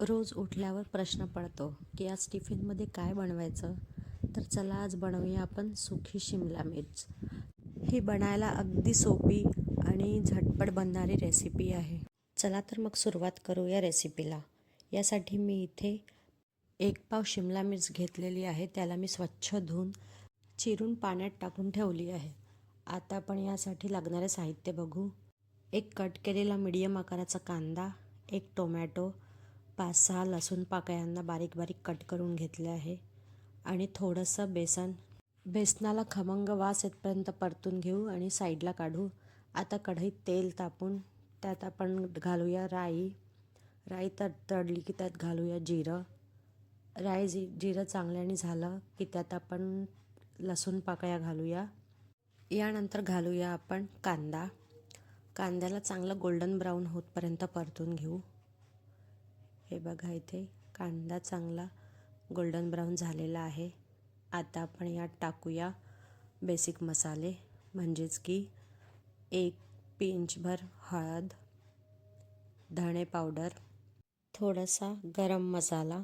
रोज उठल्यावर प्रश्न पडतो की आज टिफिनमध्ये काय बनवायचं? तर चला आज बनवूया आपण सुखी शिमला मिर्च. ही बनायला अगदी सोपी आणि झटपट बनणारी रेसिपी आहे. चला तर मग सुरुवात करू या रेसिपीला यासाठी मी इथे एक पाव शिमला मिर्च घेतलेली आहे. त्याला मी स्वच्छ धुवून चिरून पाण्यात टाकून ठेवली आहे. आता आपण यासाठी लागणारे साहित्य बघू. एक कट केलेला मिडियम आकाराचा कांदा एक टोमॅटो पाच सहा लसूण पाकळ्यांना बारीक बारीक कट करून घेतले आहे आणि थोडंसं बेसन. बेसनाला खमंग वास येतपर्यंत परतून घेऊ आणि साईडला काढू. आता कढईत तेल तापून त्यात आपण घालूया राई. राई तर तडली की त्यात घालूया जिरं. राई जी जिरं चांगल्याने झालं की त्यात आपण लसूण पाकळ्या घालूया. यानंतर घालूया आपण कांदा. कांद्याला चांगलं गोल्डन ब्राऊन होतपर्यंत परतून घेऊ. हे बघा इथे कांदा चांगला गोल्डन ब्राऊन झालेला आहे. आता आपण यात टाकूया बेसिक मसाले. म्हणजेच की एक पिंचभर हळद धणे पावडर थोडासा गरम मसाला.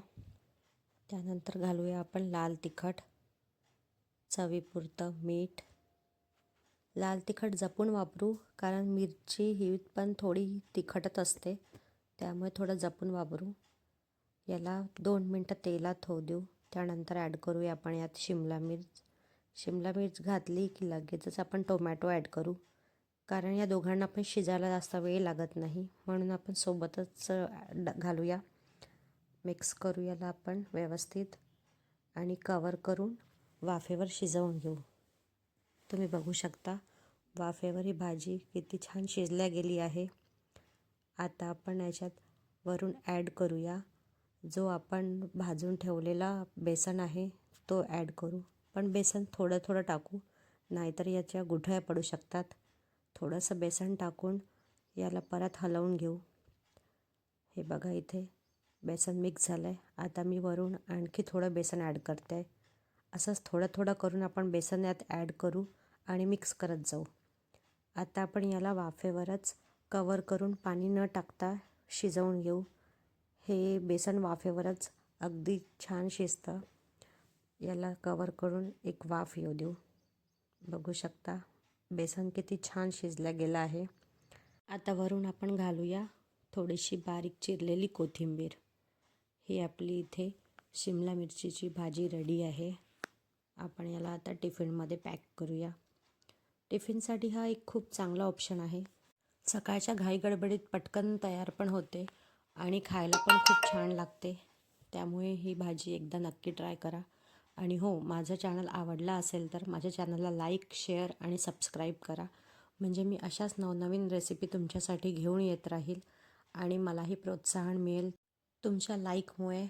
त्यानंतर घालूया आपण लाल तिखट चवीपुरतं मीठ. लाल तिखट जपून वापरू कारण मिरची ही पण थोडी तिखटच असते. त्यामुळे थोडं जपून वापरू. याला दोन मिनटं तेलात होऊ देऊ. त्यानंतर ॲड करूया आपण यात शिमला मिर्च. शिमला मिर्च घातली की लगेचच आपण टोमॅटो ॲड करू. कारण या दोघांना पण शिजायला जास्त वेळ लागत नाही. म्हणून आपण सोबतच घालूया. मिक्स करू याला आपण व्यवस्थित. आणि कवर करून वाफेवर शिजवून घेऊ. तुम्ही बघू शकता वाफेवर ही भाजी किती छान शिजल्या गेली आहे. आता आपण याच्यात वरून ॲड करूया. जो आपण भाजून ठेवलेला बेसन आहे तो ॲड करू. पण बेसन थोडं थोडं टाकू. नाहीतर याच्या गुठळ्या पडू शकतात. थोडंसं बेसन टाकून याला परत हलवून घेऊ. हे बघा इथे बेसन मिक्स झालं आहे आता मी वरून आणखी थोडं बेसन ॲड करते. आहे असंच थोडं थोडं करून आपण बेसन यात ॲड करू आणि मिक्स करत जाऊ. आता आपण याला वाफेवरच कवर करून पाणी न टाकता शिजवून घेऊ. हे बेसन वाफेवरच अगदी छान शिजतं. याला कवर करून एक वाफ येऊ देऊ. बघू शकता बेसन किती छान शिजलं गेलं आहे. आता वरून आपण घालूया थोडीशी बारीक चिरलेली कोथिंबीर. ही आपली इथे शिमला मिरचीची भाजी रेडी आहे. आपण याला आता टिफिनमध्ये पॅक करूया. टिफिनसाठी हा एक खूप चांगला ऑप्शन आहे. सकाळच्या घाई गडबडीत पटकन तयार पण होते आणि खायला पण खूप छान लागते. त्यामुळे ही भाजी एकदा नक्की ट्राय करा. आणि हो माझं चॅनल आवडला असेल तर माझ्या चॅनलला लाईक शेअर आणि सबस्क्राईब करा. म्हणजे मी अशाच नवनवीन रेसिपी तुमच्यासाठी घेऊन येत राहील आणि मलाही प्रोत्साहन मिळेल. तुमच्या लाईकमुळे